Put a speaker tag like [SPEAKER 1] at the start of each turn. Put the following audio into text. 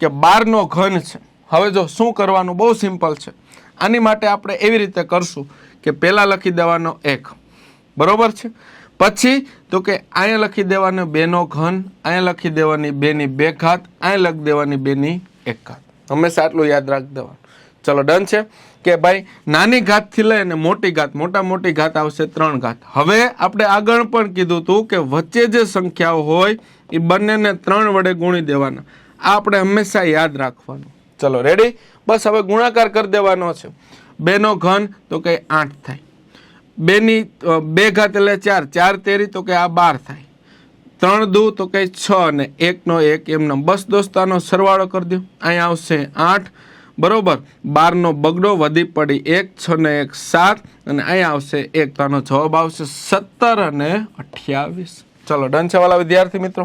[SPEAKER 1] કે બારનો ઘન છે. હવે જો શું કરવાનું? બહુ સિમ્પલ છે. આની માટે આપણે એવી રીતે કરશું કે પહેલાં લખી દેવાનો એક. બરોબર છે? પછી તો કે અહીંયા લખી દેવાનો બેનો ઘન, અહીંયા લખી દેવાની બેની બે ઘાત, અહીંયા લખી દેવાની બેની એક ઘાત. હંમેશા આટલું યાદ રાખી દેવાનું. ચલો, ડન છે? કે ભાઈ, નાની ઘાતથી લઈને મોટી ઘાત, મોટા મોટી ઘાત આવશે ત્રણ ઘાત. હવે આપણે આગળ પણ કીધું હતું કે વચ્ચે જે સંખ્યાઓ હોય એ બંનેને ત્રણ વડે ગુણી દેવાના. આપણે હંમેશા યાદ રાખવાનું. ચલો રેડી બસ હવે ગુણાકાર કરી દેવાનો છે. બેનો ઘન તો કે આઠ થાય. બેની બે ઘાત એટલે ચાર. ચાર તેરી તો કે આ બાર થાય. ત્રણ દુ તો કે છ અને એકનો એક એમનો બસ દોસ્તાનો સરવાળો કરી દો અહીંયા આવશે આઠ. બરોબર? બારનો બગડો વધી પડી એક, છ ને એક સાત અને અહીંયા આવશે એક. તો આનો જવાબ આવશે સત્તર અને અઠ્યાવીસ. ચલો, ડન છે વાલા વિદ્યાર્થી મિત્રો.